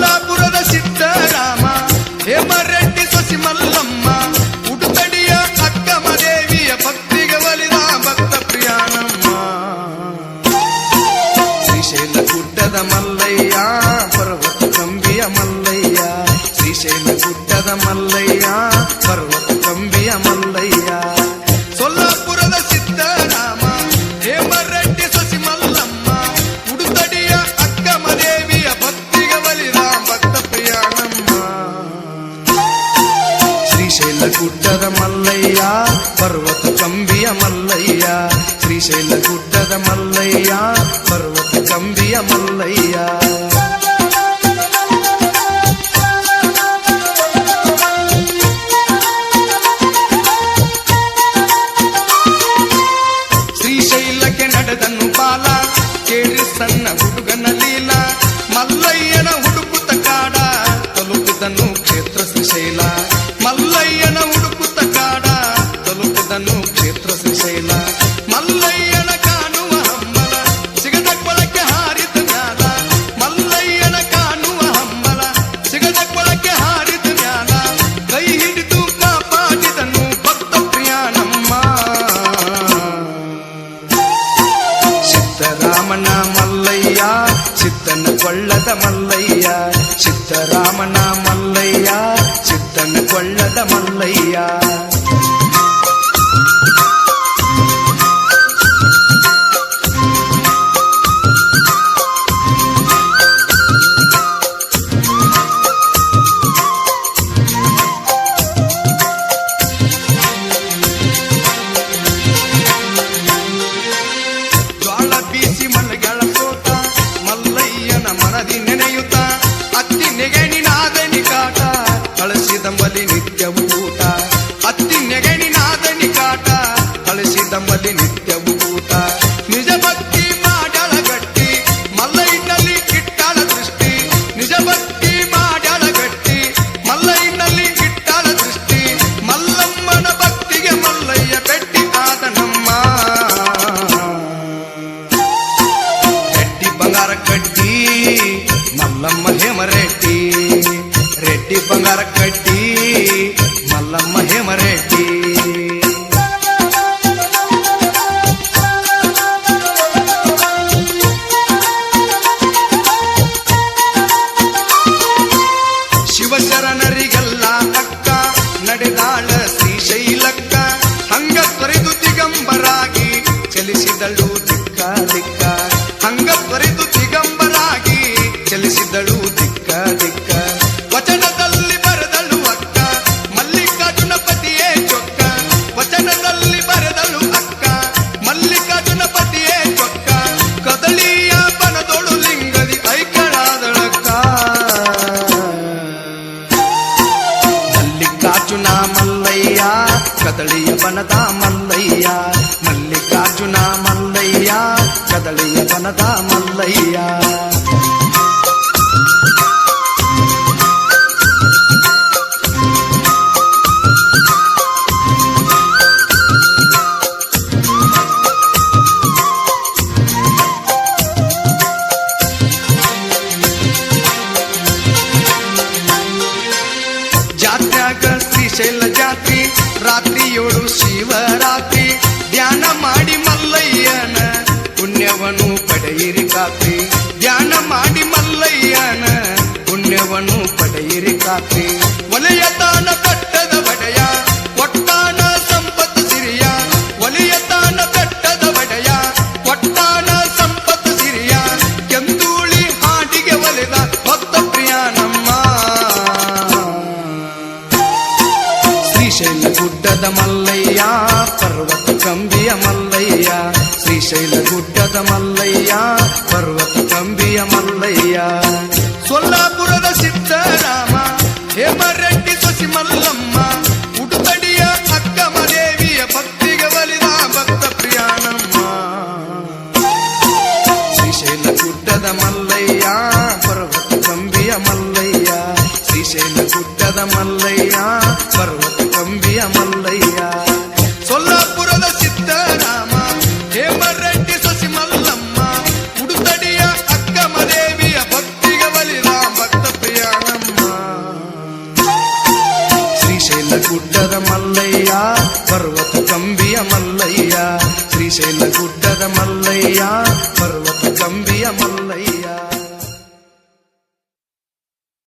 సోలాపుರದ సిద్ధరామ హేమరెడ్డి శశి మల్లమ్మ ఉడుతడియ అక్కమదేవియ భక్తిగ వలిదా భక్త ప్రియాణమ్మ. శ్రీశైల గుడ్డద మల్లయ్య పర్వత కంబియ మల్లయ్య శ్రీశైల గుడ్డద మల్లయ్య శ్రీశైల గుడ్డద మల్లయ్య పర్వత కంబియ మల్లయ్య. శ్రీశైల గుడ్డద మల్లయ్య పర్వత కంబియ మల్లయ్య. ಶ್ರೀಶೈಲಕ್ಕೆ ನಡೆದನು ಬಾಲ ಕೇಳಿ ಸಣ್ಣ ಹುಡುಗನ ಲೀಲ ಮಲ್ಲಯ್ಯ ಮಲ್ಲಯ್ಯನ ಹುಡುಕುತ್ತ ಕಾಡ ತಲುಪಿದನು ಕ್ಷೇತ್ರ ಶ್ರೀಶೈಲ ಮಲ್ಲಯ್ಯನ ಕಾಣುವ ಹಂಬಲ ಸಿಗದ ಕೊಳಕ್ಕೆ ಹಾರಿದ ಮ್ಯಾಲ ಮಲ್ಲಯ್ಯನ ಕಾಣುವ ಹಂಬಲ ಸಿಗದ ಕೊಳಕ್ಕೆ ಹಾರಿದ ಮ್ಯಾಲ ಕೈ ಹಿಡಿದು ಕಾಪಾಡಿದನು ಭಕ್ತ ಪ್ರಿಯ ನಮ್ಮ ಸಿದ್ದರಾಮನ ಮಲ್ಲಯ್ಯ ಸಿದ್ದನ ಕೊಳ್ಳದ ಮಲ್ಲಯ್ಯ ಸಿದ್ದರಾಮನ ಮಲ್ಲಯ್ಯ கண்ணு கொள்ளட నందమలి నిత్యవూత నిజభక్తి మాటల గట్టి మల్ల ఇన్నలి కిట్టాల దృష్టి నిజభక్తి మాటల గట్టి మల్ల ఇన్నలి కిట్టాల దృష్టి మల్లమ్మన భక్తిగ మల్లయ్య పెట్టి ఆదనమ్మ. రెడ్డి బంగార కట్టి మల్లమ్మ హేమరెడ్డి రెడ్డి బంగార కట్టి మల్లమ్మ హేమరెడ్డి ನಡೆದಾಳ ಶ್ರೀಶೈಲಕ್ಕ ಹಂಗ ತೊರೆದು ದಿಗಂಬರಾಗಿ ಚಲಿಸಿದಳು ದಿಕ್ಕ ದಿಕ್ಕ. ಹಂಗ ತೊರೆದು ದಿಗಂಬರಾಗಿ ಚಲಿಸಿದಳು ದಿಕ್ಕ ದಿಕ್ಕ. కదలియ వనదా మల్లయ్య. మల్లికార్జున మల్లయ్య. కదలియ వనదా మల్లయ్య. ಶ್ರೀಶೈಲ ಗುಡ್ಡದ ಮಲ್ಲಯ್ಯ ಪರ್ವತ ಕಂಬಿಯ ಮಲ್ಲಯ್ಯ. ಶ್ರೀಶೈಲ ಗುಡ್ಡದ ಮಲ್ಲಯ್ಯ ಪರ್ವತ ಕಂಬಿಯ ಮಲ್ಲಯ್ಯ. ಸೊಲ್ಲಾಪುರದ ಸಿದ್ದರಾಮ హేమరెడ్డి శశి మల్లమ్మ ఉడుతడియ అక్కమదేవియ భక్తిగ వలిదా భక్త ప్రియాణమ్మ. శ్రీశైల గుట్టద మల్లయ్య పర్వత కంబియ మల్లయ్య. శ్రీశైల గుట్టద మల్లయ్య పర్వత కంబియ మల్లయ్య. పర్వత కంబియ మల్లయ్య శ్రీశైల గుడ్డద మల్లయ్య పర్వత కంబియ మల్లయ్య.